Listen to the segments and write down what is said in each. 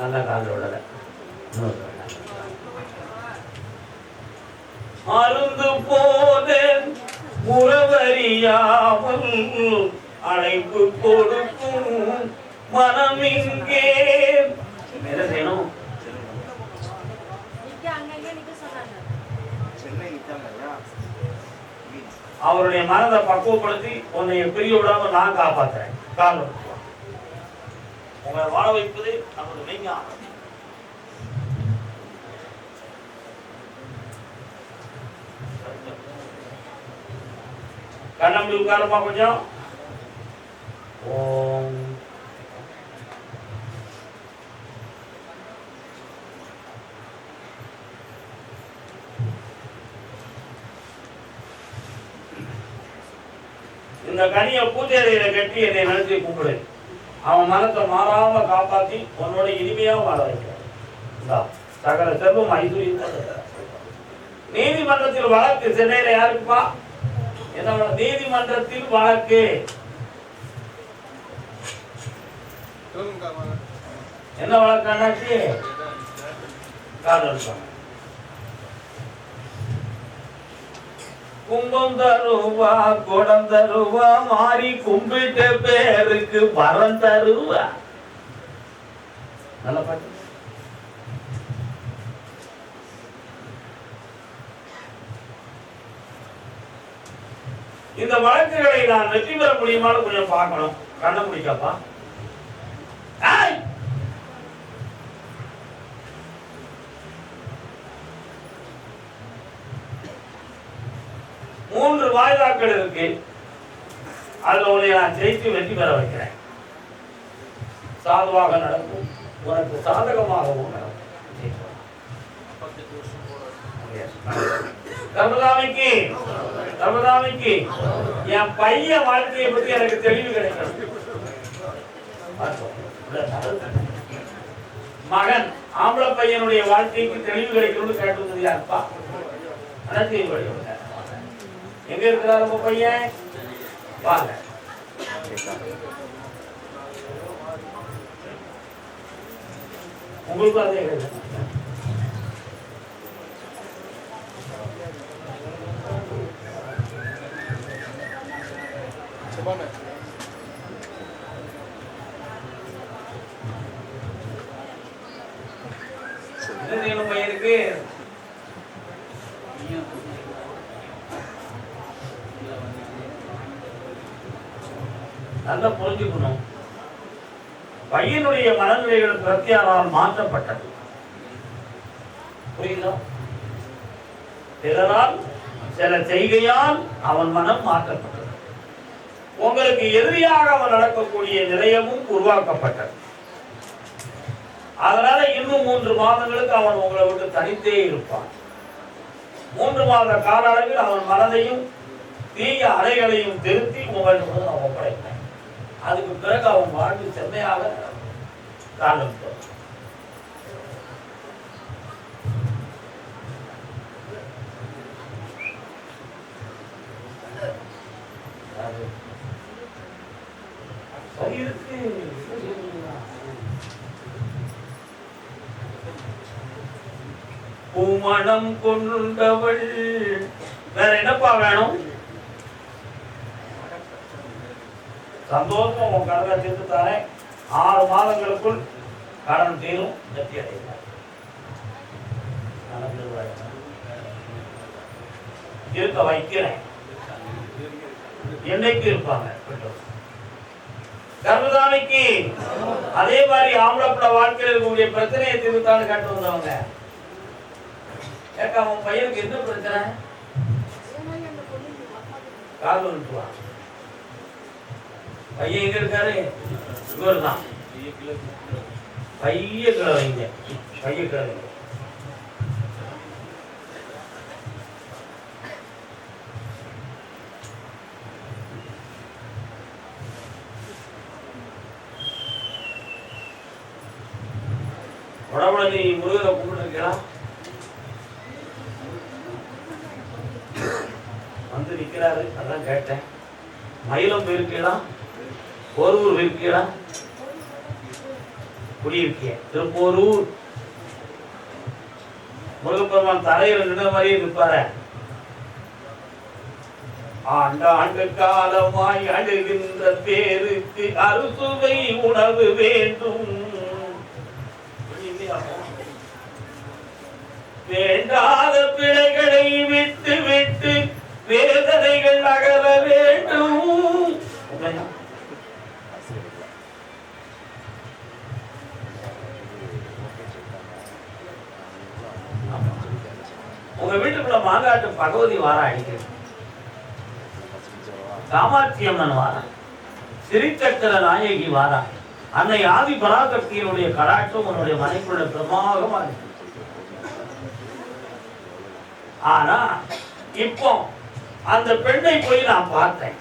நல்லா காலில் விடலை. அருந்து போதேன் முறவறியாமல் அழைப்பு கொடுக்கும் மனம் இங்கே. என்ன செய்யணும்? அவருடைய மனதை பக்குவப்படுத்தி உன்னை பிரிய விடாம நான் காப்பாத்துறேன். கால் உங்களை வாழ வைப்பது நமது மெய்ஞானம். கண்ணம்பி உட்காருமா கொஞ்சம். ஓம். இந்த கனியை பூஜையில கட்டி என்னை நினைச்சு கூப்பிடு அவன் மனத்தை மாறாம காப்பாத்தி உன்னோட இனிமையா வாழ வைக்கிறான். சகல செல்வம் தருகிறார். நீதிமன்றத்தில் வழக்கு சென்னையில யாருக்குப்பா? என்ன? நீதிமன்றத்தில் வழக்கு. என்ன வழக்கு அண்ணாச்சி? காதல் கும்பம் தருவா குடம் தருவா மாறி கும்பிட்ட பேருக்கு வரம் தருவா. நல்ல பாட்டு. இந்த வழக்குகளை நான் வெற்றி பெற முடியுமான்னு கொஞ்சம் பார்க்கணும். கண்ண முடிக்கப்பா. மூன்று வாய்தாக்கள் இருக்கு. அதுல உன்னை நான் ஜெயித்து வெற்றி பெற வைக்கிறேன். சாதுவாக நடக்கும். உனக்கு சாதகமாகவும் நடக்கும். தர்மதாமிக்கு என் பையன் வாழ்க்கையை பத்தி எனக்கு தெளிவு கிடைக்கணும். மகன் ஆம்பளை பையனுடைய வாழ்க்கைக்கு தெளிவு கிடைக்கணும்னு கேட்டு யாருப்பா? அனந்தி வழியோட எங்க இருக்கிறார் உங்க பையன்? வாங்க. உங்களுக்கும் அதே கேள்வி. பையனுக்கு நல்லா புரிஞ்சுக்கணும். பையனுடைய மனநிலைகள் பிரத்தியாரால் மாற்றப்பட்டது. புரியுதா? பிறரால் சில செய்கையால் அவன் மனம் மாற்றப்பட்டது. உங்களுக்கு எதிரியாக அவன் நடக்கக்கூடிய நிலையமும் உருவாக்கப்பட்டது. அதனால இன்னும் மூன்று மாதங்களுக்கு அவன் உங்களை விட்டு தனித்தே இருப்பான். மூன்று மாத கால அளவில் அவன் மனதையும் தீய அலைகளையும் திருத்தி உங்களிடம் அவன் ஒப்படைப்பேன் அதுக்கு பிறகு அவன் வாழ்வு செம்மையாக காலம் தரும். பூமணம் கொண்டவள் வேற என்னப்பா வேணும் சந்தோஷம் உன் கடனை தீர்த்து தரேன். ஆறு மாதங்களுக்குள் கடன் தீரும். வெற்றி அடைகிறார் இருக்க வைக்கிறேன். என்னைக்கு இருப்பாங்க? கர்மதாமிக்கு அதே மாதிரி ஆம்பளப்பட வாழ்க்கையில் இருக்கக்கூடிய பிரச்சனையை தீர்த்தான்னு கேட்டு வந்தவங்க. கேட்க உன் பையனுக்கு என்ன பிரச்சனை? ஏன்னா கால் விட்டுவான் பையன் எங்க இருக்காரு? இவர் தான் பைய கிழவைங்க. வைங்க பைய கிழவைங்க. உடம்புல நீ முருகரை கும்பிட்டுருக்கா வந்து நிக்கிறாரு அதான் கேட்டேன். மயிலம் போயிருக்கீங்களா? போரூர் இருக்கீங்களா குடியிருக்கிய திருப்போரூர். முருகப்பெருமான் தலையில் நின்ற மாதிரியே இருப்பாரு ஆண்டாண்டு காலமாய் அழுகின்ற பேருக்கு அறுசுவை உணவு வேண்டும். வேண்டாத பிழைகளை விட்டு விட்டு வேதனைகள் அகல வேண்டும் உண்மையா? ஆமா. உங்க வீட்டுக்குள்ள மாங்காட்டு பகவதி வாரம் அடிக்கிறது காமாட்சி அம்மன் வாரா. சிறிச்சக்கர நாயகி வாரா. அன்னை ஆதி பராசக்தியினுடைய கடாட்சம் உன்னுடைய மனைக்குள்ள பிரமாகமா இருக்கு. ஆனா இப்போ அந்த பெண்ணை போய் நான் பார்த்தேன்.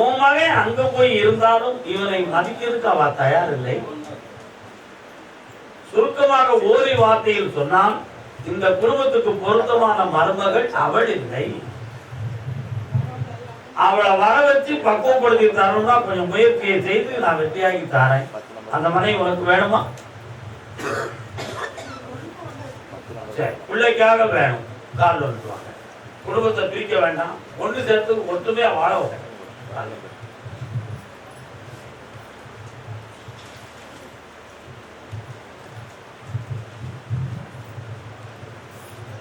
உன் மகன் அங்க போய் இருந்தாலும் இவனை மதிக்கிறதுக்கு அவ தயார் இல்லை சுருக்கமாக ஓரி வார்த்தையில் சொன்னால் இந்த குடும்பத்துக்கு பொருத்தமான மருமகள் அவள் இல்லை. அவளை வர வச்சு பக்குவப்படுத்தி தரணும்னா கொஞ்சம் முயற்சியை செய்து நான் வெற்றியாகி தரேன். அந்த மனை உனக்கு வேணுமா? சரி பிள்ளைக்காக வேணும். காலில் வந்துருவாங்க குடும்பத்தை பிரிக்க வேண்டாம். ஒன்று சேர்த்து ஒற்றுமையா வாழ வைக்கணும். கால்ல விட்டு.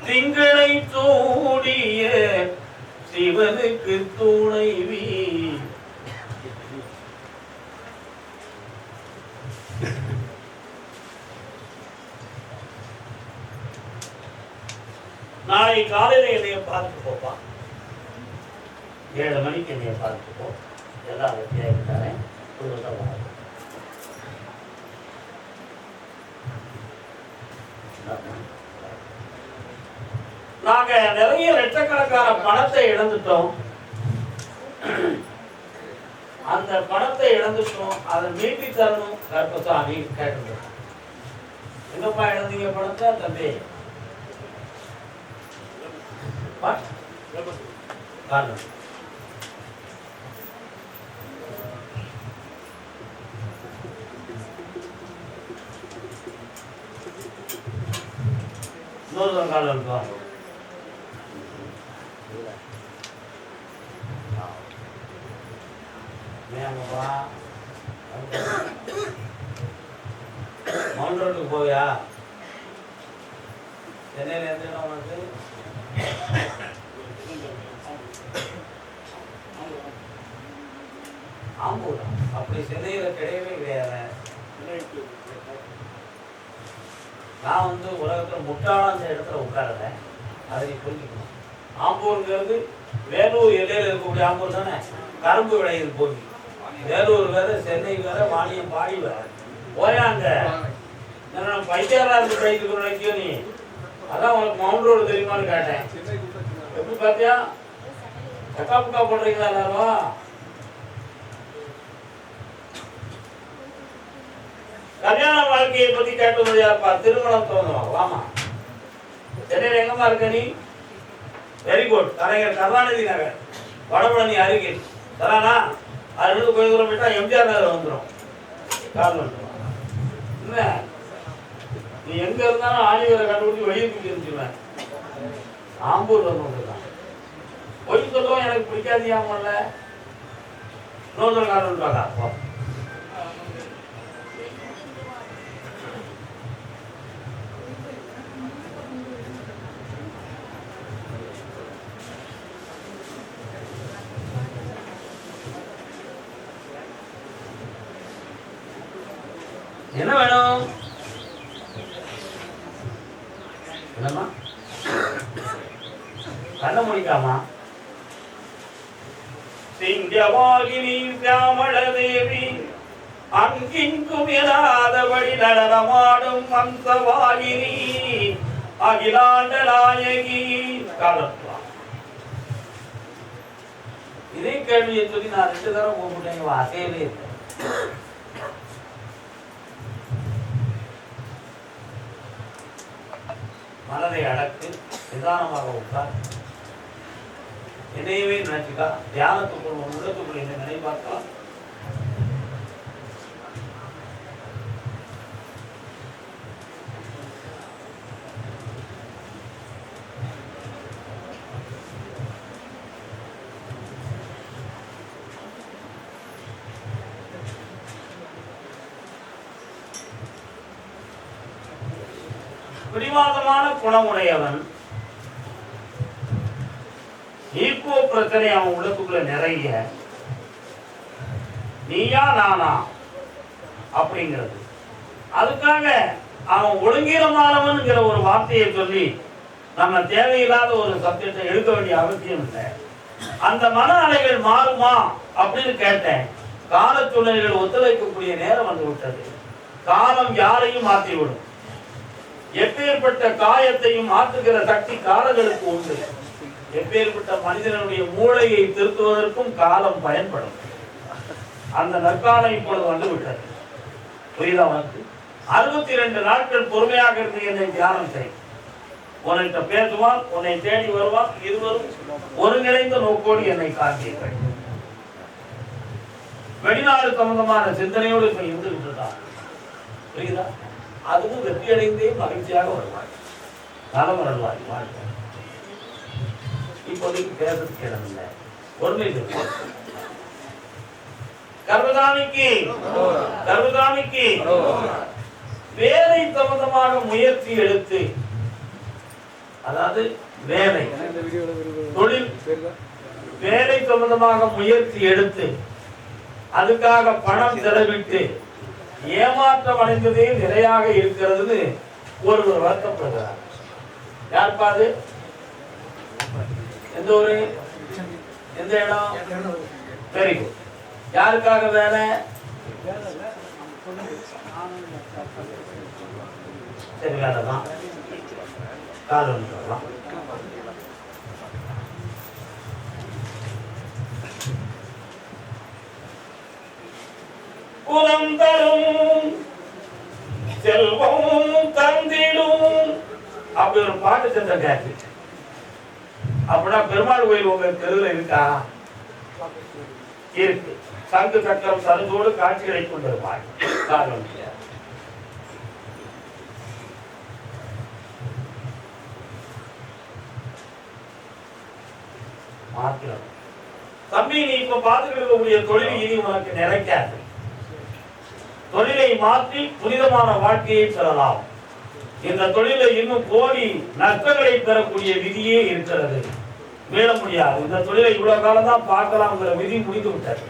திங்களை தோடிய சிவனுக்கு துணைவி நாளை காலையில என்னைய பார்த்து போப்பா. ஏழு மணிக்கு என்னைய பார்த்து போ. எல்லாம் வெற்றியாக தரேன். குடும்பத்தை வாழ நாங்க கோடிக்கணக்கான பணத்தை இழந்துட்டோம். அந்த பணத்தை இழந்துட்டோம். அதை மீட்டி தரணும் கருப்பசாமி கேட்டு என்னப்பா இழந்தீங்க பணத்தை தம்பி? காரணம். இன்னொரு காலம் இருக்கா மேங்கப்பா மவுண்ட் ரோட்டுக்கு போவியா சென்னையிலேருந்து என்ன உனக்கு? ஆம்பூர்? அப்படி சென்னையில் கிடையவே கிடையாது. நான் வந்து உலகத்தில் முட்டாளா அந்த இடத்துல உட்காரல. அதை நீ புரிஞ்சுக்கணும். ஆம்பூருங்கிறது வேலூர் எல்லையில் இருக்கக்கூடிய ஆம்பூர் தானே? கரும்பு விளையுது போய் வேலூர் வேற சென்னை வேற வாணியம் பாடி வேற. போயாங்க. நான் பைத்தியாரா இருந்து படிக்கிற நினைக்கியோ நீ? அதான் உனக்கு மவுண்ட் ரோடு தெரியுமான்னு கேட்டேன். எப்படி பார்த்தியா? சக்கா புக்கா போடுறீங்களா எல்லாரும்? கல்யாண வாழ்க்கையை பத்தி கேட்டது யாருப்பா? திருமணம் தோணும். வாமா. சென்னையில எங்கம்மா இருக்க நீ? Very good Kalaignar Karunanidhi Nagar. Vadapalani அருகில் தரானா அதுலேருந்து கொஞ்சம் தூரம் போயிட்டா எம்ஜிஆர் நகர் வந்துடும் கார் வந்துடும் என்ன? நீ எங்க இருந்தாலும் ஆணிவரை கண்டுபிடிச்சி வெளியே தூக்கி இருந்துச்சுவேன் ஆம்பூர் தான் பொய் சொல்லவும் எனக்கு பிடிக்காதியாமல்ல இன்னொரு காரணம் வந்துருக்கா என்ன வேணும் என்னம்மா கண்ண முடிக்காமா சிங்கவாகினி சியாமள தேவி அங்கிங்கும் எனாதபடி நடனமாடும் வம்சவாகினி அகிலாண்ட நாயகி காலத்துவா இதே கேள்வியை சொல்லி நான் ரெண்டு தடவை கூப்பிட்டேன் அசையவே இல்லை. மனதை அடக்கு நிதானமாக உட்கார். என்னையவே நினைச்சுக்கா? தியானத்துக்குள் உன் உள்ளத்துக்குள் என்னை நினைப்பார்க்கலாம் பிடிவாதமான குணமுடையவன் ஈகோ பிரச்சனை அவன் உள்ளத்துக்குள்ள நிறைய. நீயா நானா? அப்படிங்கிறது. அதுக்காக அவன் ஒழுங்கீனமானவன்கிற ஒரு வார்த்தையை சொல்லி நம்ம தேவையில்லாத ஒரு சப்ஜெக்டை எடுக்க வேண்டிய அவசியம் இல்லை. அந்த மன அலைகள் மாறுமா அப்படின்னு கேட்டேன். கால சூழ்நிலைகள் ஒத்துழைக்கக்கூடிய நேரம் வந்து விட்டது. காலம் யாரையும் மாற்றிவிடும். எப்பேற்பட்ட காயத்தையும் மாற்றுகிற சக்தி காலங்களுக்கு உண்டு. எப்பேற்பட்ட மனிதனுடைய மூளையை திருத்துவதற்கும் காலம் பயன்படும். அந்த நற்காலம் இப்பொழுது வந்து விட்டது. புரியுதா உனக்கு? அறுபத்தி ரெண்டு நாட்கள் பொறுமையாக இருந்து என்னை தியானம் செய். உன்கிட்ட பேசுவான் உன்னை தேடி வருவான் இருவரும் ஒருங்கிணைந்த நோக்கோடு என்னை காண்பீர்கள். வெளிநாடு சம்பந்தமான சிந்தனையோடு இப்ப இருந்துகிட்டு இருக்கான் புரியுதா? அதுவும் வெற்றியடைந்தே மகிழ்ச்சியாக வருவாய். நலம் வருவாய் வாழ்க்கை இப்போதைக்கு பேசுறதுக்கு இல்லை ஒருமை கர்மதாமிக்கு கர்மதாமிக்கு வேலை சம்பந்தமாக முயற்சி எடுத்து அதாவது வேலை தொழில் வேலை சம்பந்தமாக முயற்சி எடுத்து அதுக்காக பணம் செலவிட்டு ஏமாற்றம் அடைந்ததே நிறையாக இருக்கிறதுன்னு ஒருவர் வருத்தப்படுகிறார். யார் பாது எந்த ஊரு? எந்த இடம்? வெரி குட் யாருக்காக வேலை? சரி வேலை தான் கால் ஒன்று சொல்லலாம் குலம் தரும் செல்வம் தந்திடும். அப்படி ஒரு பாட்டு சென்ற கேட்டு அப்படின்னா பெருமாள் கோயில் உங்க தெருவில் இருக்கா? இருக்கு. சங்கு சக்கரம் சருங்கோடு காட்சிகளை கொண்டிருப்பார் காரணம் மாத்திரம். தம்பி நீ இப்ப பார்த்துட்டு இருக்கக்கூடிய தொழில் இனி உனக்கு நிலைக்காது தொழிலை மாற்றி புனிதமான வாழ்க்கையை பெறலாம் இந்த தொழிலை இன்னும் கோடி நஷ்டங்களை பெறக்கூடிய விதியே இருக்கிறது. மீள முடியாது. இந்த தொழிலை இவ்வளவு காலம் தான் பார்க்கலாம்ங்கிற விதி முடிந்து விட்டார்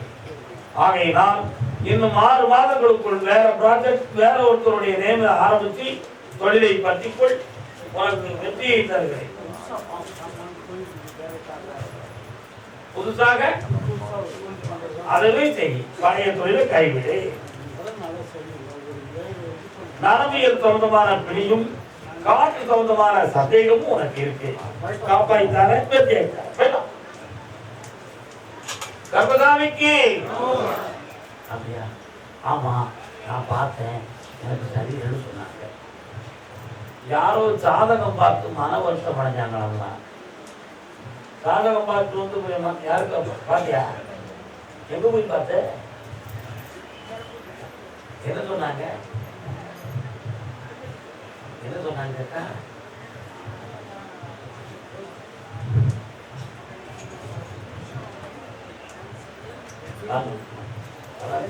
ஆகையினால் இன்னும் ஆறு மாதங்களுக்குள் வேற ப்ராஜெக்ட் வேற ஒருத்தருடைய நேம ஆரம்பித்து தொழிலை பற்றிக்குள். உனக்கு வெற்றியை தருகிறேன். புதுசாக அதுவே செய். பழைய தொழிலை கைவிடு. நரம்பியல் சொந்தமான பிணியும் காற்று சம்பந்தமான சந்தேகமும் உனக்கு இருக்கு காப்பாய்த்தானே வெற்றியாய்த்தானே கர்மதாமிக்கு அப்படியா ஆமா நான் பார்த்தேன் எனக்கு சரியில்லைன்னு சொன்னாங்க யாரோ சாதகம் பார்த்து மன வருஷம் அடைஞ்சாங்களா சாதகம் பார்த்து வந்து போய் யாருக்கு பாத்தியா எங்க போய் பார்த்த என்ன சொன்னாங்க போகிறான்னு கேட்டால்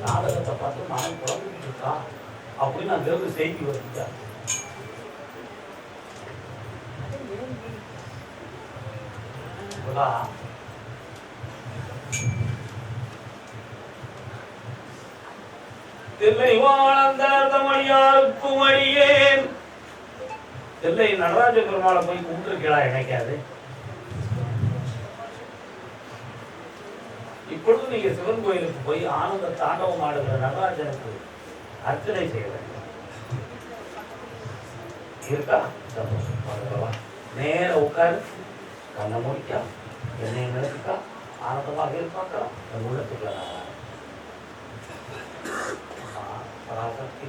நாடகத்தை பார்த்து மனம் குழம்பிட்டு இருக்கா அப்படின்னு அங்கிருந்து செய்தி வருது புலா தில்லை வாழ்ந்தார் தமிழியாருக்கும் அடியேன் தில்லை நடராஜ பெருமாளை போய் கும்பிட்டுருக்கீங்களா நினைக்காது இப்பொழுது நீங்க சிவன் கோயிலுக்கு போய் ஆனந்த தாண்டவம் ஆடுகிற நடராஜனுக்கு அர்ச்சனை செய்ய வேண்டும். இருக்கா? சந்தோஷம். நேர உட்காரு. கண்ணை முடிக்கா. என்னை நினைச்சுக்கா ஆனந்தமாக இருப்பாக்கலாம் என் உள்ளத்துக்குள்ள நான் வரேன். பராசக்தி.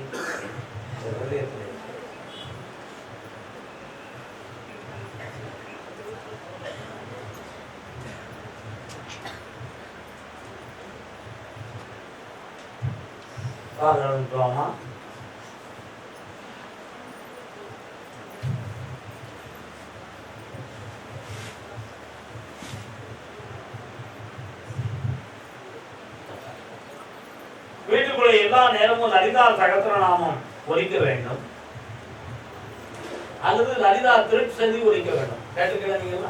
வீட்டுக்குள்ள எல்லா நேரமும் லலிதா சகஸ்ரநாமம் ஒலிக்க வேண்டும். அல்லது லலிதா திருட்டு செய்தி ஒழிக்க வேண்டும். கேட்டுக்கிறா நீங்க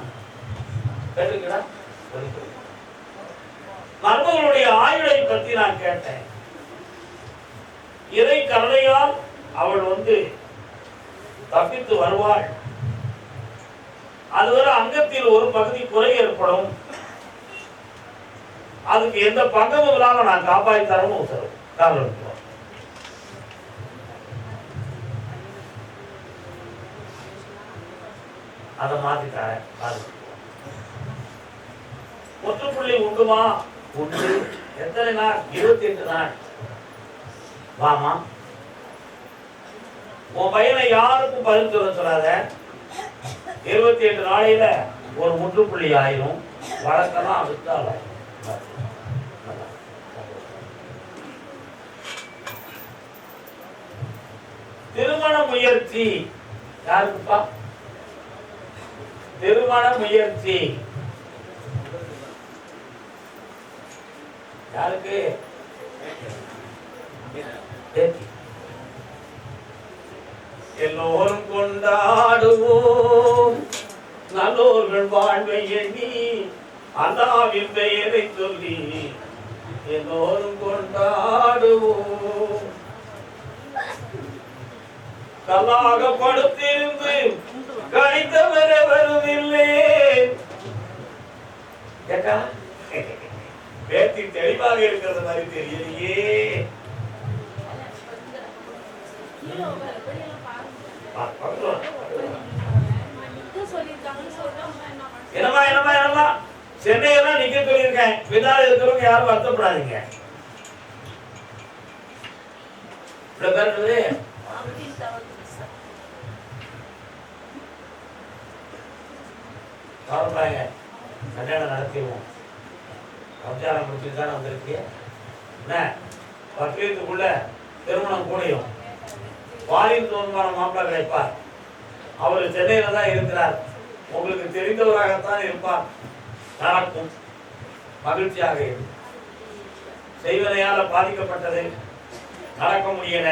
கேட்டுக்கிறா மர்மங்களுடைய ஆயுளை பற்றி நான் கேட்டேன். இறை கருணையால் அவள் வந்து தப்பித்து வருவாள். அதுவரை அங்கத்தில் ஒரு பகுதி குறை ஏற்படும். அதுக்கு எந்த பங்கமும் இல்லாம நான் காப்பாற்றி தரணும் உத்தரவு. காரணம் அதை மாத்தி தரேன் முற்றுப்புள்ளி உண்டுமா உண்டு. எத்தனை நாள்? இருபத்தி எட்டு நாள். வாமா. உன் பையனை யாருக்கும் பதில் சொல்ல சொல்லாத. இருபத்தி எட்டு நாளையில ஒரு முற்றுப்புள்ளி ஆயிரும். வழக்கெல்லாம் வித்தால் திருமண முயற்சி யாருக்குப்பா? திருமண முயற்சி. யாருக்கு? பேத்தி. எல்லோரும் கொண்டாடுவோம் நல்லோர்கள் வாழ்வை எண்ணி அல்லாவின் பெயரை சொல்லி எல்லோரும் கொண்டாடுவோம் கல்லாக படுத்திருந்து கணித்தவர வருவதில்லை கேட்டா பேத்தி தெளிவாக இருக்கிறது மாதிரி தெரியலையே கீழே உட்காரு, வெளியெல்லாம் பாருங்க. பா- பார்க்கலாம். அம்மா, நிக்க சொல்லியிருக்காங்கன்னு சொல்லிட்டு அம்மா என்ன பண்ண- என்னம்மா என்னம்மா என்னம்மா? சென்னையெல்லாம் நிக்க சொல்லியிருக்கேன். பின்னால் இருக்கிறவங்க யாரும் வருத்தப்படாதீங்க. இவ்வளவு பேர் இருக்குது. கவலைப்படாங்க கல்யாணம் நடத்திடுவோம். கம்சாரம் முடிச்சுட்டு தானே வந்திருக்கு. என்ன? பக்ரீத்துக்குள்ள திருமணம் கூடையும் வாலின் தோன்பான மாப்பிள்ளை கிடைப்பார் அவர் சென்னையில தான் இருக்கிறார். உங்களுக்கு தெரிந்தவராகத்தான் இருப்பார். நடக்கும். மகிழ்ச்சியாக இருக்கும் செய்வதையால் பாதிக்கப்பட்டது நடக்க முடியல.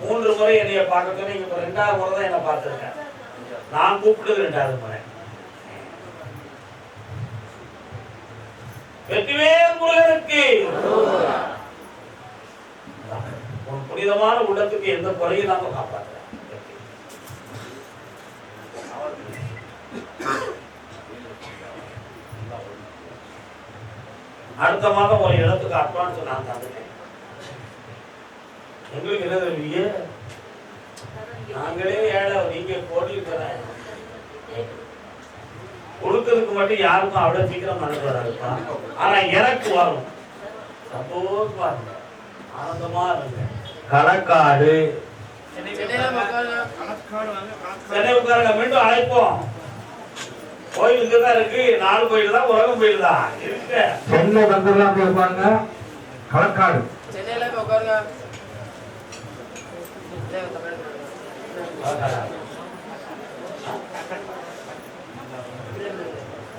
மூன்று முறை என்னைய பார்க்க சொன்னீங்க இப்போ ரெண்டாவது முறை தான் என்னை பார்த்துருக்கேன். நான் கூப்பிட்டது ரெண்டாவது முறை. வெற்றிவேல் முருகனுக்கு. உன் புனிதமான உள்ளத்துக்கு எந்த குறையும் இல்லாம காப்பாற்றுறேன் அடுத்த மாதம் ஒரு இடத்துக்கு அட்வான்ஸ் நான் தந்துட்டேன் எங்களுக்கு என்ன தருவீங்க நாங்களே ஏழை நீங்க கோடியில் கொடுக்கறதுக்கு மட்டும் யாருக்கும் அவ்வளவு சீக்கிரம் மனசு வராதுப்பா ஆனா எனக்கு வரும் சந்தோஷமா இருங்க. ஆனந்தமா இருங்க. களக்காடு சென்னை உட்காருங்க மீண்டும் அழைப்போம். கோயில் இங்க தான் இருக்கு. நாலு கோயில் தான் உலகம் கோயில் தான். இருக்கு சென்னை வந்துடலாம் போய் உட்காருங்க. களக்காடு சென்னையில உட்காருங்க.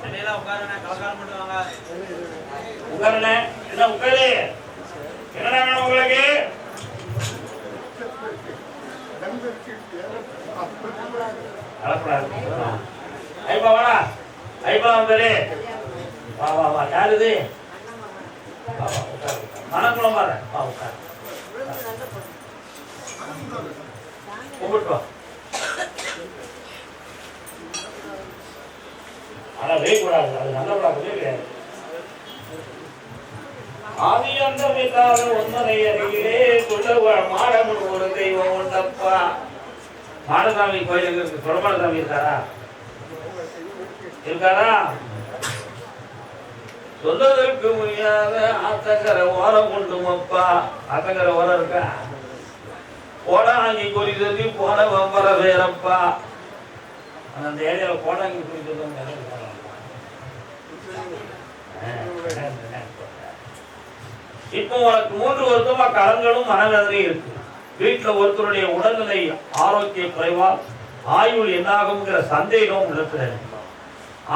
சென்னையில உட்காருங்க கலக்காடு மட்டும் வாங்க. உட்காருண்ணே என்ன உட்காரு? என்னடா வேணும் உங்களுக்கு? கலப்படாது ஐப்பா வாடா. ஐப்பா வந்தாரு வா வா வா. யார் இது? மனக்குளம் பாரு. வா வா. ஆனா வெயிட் கூடாது அது நல்ல பழக்கமே கிடையாது ஆதி அந்த இல்லாத அருகிலே சொல்ல ஒரு தெய்வம் உண்டப்பா. மாடசாமி கோயிலுக்கு இருக்கு சொலமாடசாமி இருக்காரா? இருக்காரா? சொல்வதற்கு முடியாத ஆத்தங்கரை ஓரம் கொண்டுமப்பா ஆத்தங்கரை ஓரம் இருக்கா? கோடாங்கி குறித்தது போன வம்பர வேறப்பா அந்த ஏரியாவில் கோடாங்கி குறித்தது இப்போ உனக்கு மூன்று வருஷமா கலங்களும் மனவேதனையும் இருக்கு. வீட்டில் ஒருத்தருடைய உடல்நிலை ஆரோக்கிய குறைவா ஆயுள் என்னாகுங்கிற சந்தேகம் உள்ளத்துல இருக்கு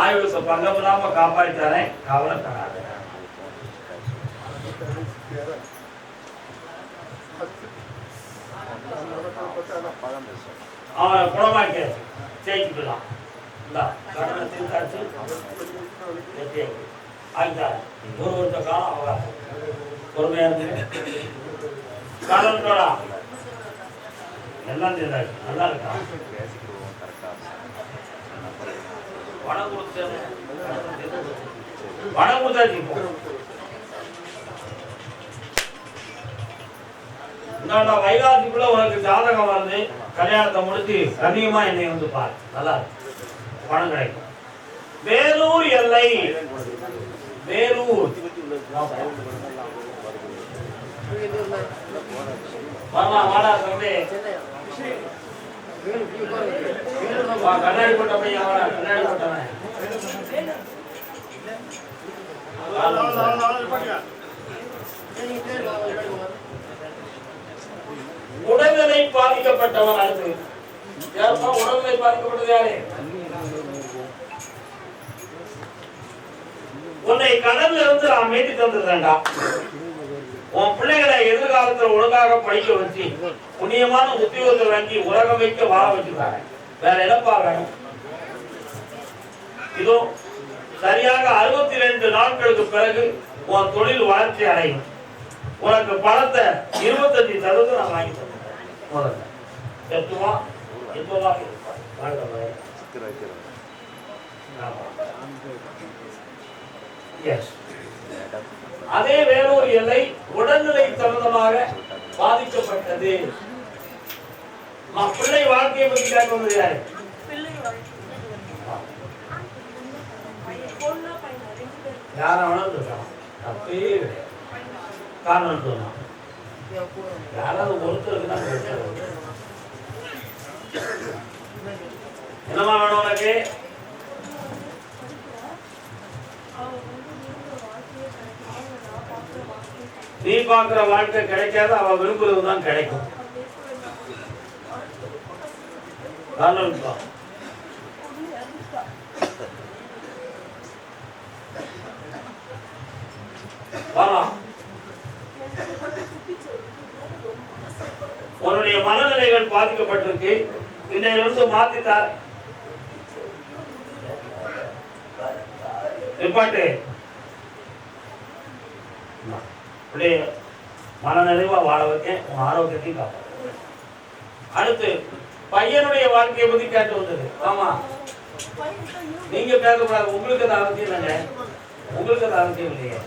ஆயுளுக்கு பங்கம் இல்லாம காப்பாற்றி கவலை தராது அவனை குணமாக்க ஜெயிச்சுக்கலாம். இந்தா கடனை ஒரு வருஷ காலம் அவகாசம். பொறுமையா இருந்து காலத்தோடா எல்லாம் தீர்ந்தாச்சு நல்லா இருக்கா? பணம் கொடுத்தேன். பணம் கொடுத்தாச்சு இப்போ இந்தாண்டா வைகாசிக்குள்ள உனக்கு ஜாதகம் வந்து கல்யாணத்தை முடித்து கண்ணியமா என்னை வந்து பாரு. நல்லா இருக்கு. பணம் கிடைக்கும். வேலூர் எல்லை. வேலூர். வரலாம் வாடா தம்பி கண்ணாடி போட்ட பையன் வாடா கண்ணாடி போட்டவன் உடல்நிலை பாதிக்கப்பட்டவன் அடுத்து யாருப்பா உடல்நிலை பாதிக்கப்பட்டது யாரு? உன்னை கடல்ல இருந்து நான் மீட்டு தந்துடுறேன்டா உன் பிள்ளைகளை எதிர்காலத்துல ஒழுங்காக படிக்க வச்சு புண்ணியமான உத்தியோகத்தை வாங்கி உலகம் வைக்க வாழ வச்சுருக்காங்க வேற என்னப்பா வேணும் இதோ சரியாக அறுபத்தி ரெண்டு நாட்களுக்கு பிறகு உன் தொழில் வளர்ச்சி அடையும். உனக்கு பணத்தை இருபத்தஞ்சு சதவீதம் நான் வாங்கி தருவேன் முதல்ல. எட்டுவா அதே வேறொரு எல்லை உடல்நிலை சம்பந்தமாக பாதிக்கப்பட்டது. பிள்ளை வாழ்க்கையை பற்றி கேட்க வந்தது யாரு? யார வேணாலும் தப்பே கிடையாது காரணம் சொன்னான் யாராவது ஒருத்தருக்கு தான் பிரச்சனை வேணும் உனக்கு அவன் வந்து இருக்கிற வாழ்க்கையே கிடைக்கும் நான் பார்க்குற வாழ்க்கையே கிடைக்கும் நீ பார்க்குற வாழ்க்கை கிடைக்காது அவ விரும்புறது தான் கிடைக்கும். உன்னுடைய மனநிலைகள் பாதிக்கப்பட்டிருக்கு. இன்றையிலிருந்து மாத்தித்தார் நிப்பாட்டு. அப்படியே மனநிறைவாக வாழ வைக்க உன் ஆரோக்கியத்தையும் காப்பாற்று அடுத்து பையனுடைய வாழ்க்கையை பற்றி கேட்டு வந்தது. ஆமா. பையன் தான் நீங்க பேசக்கூடாது உங்களுக்கு அது அவசியம் இல்லைங்க. உங்களுக்கு அது அவசியம் இல்லையே.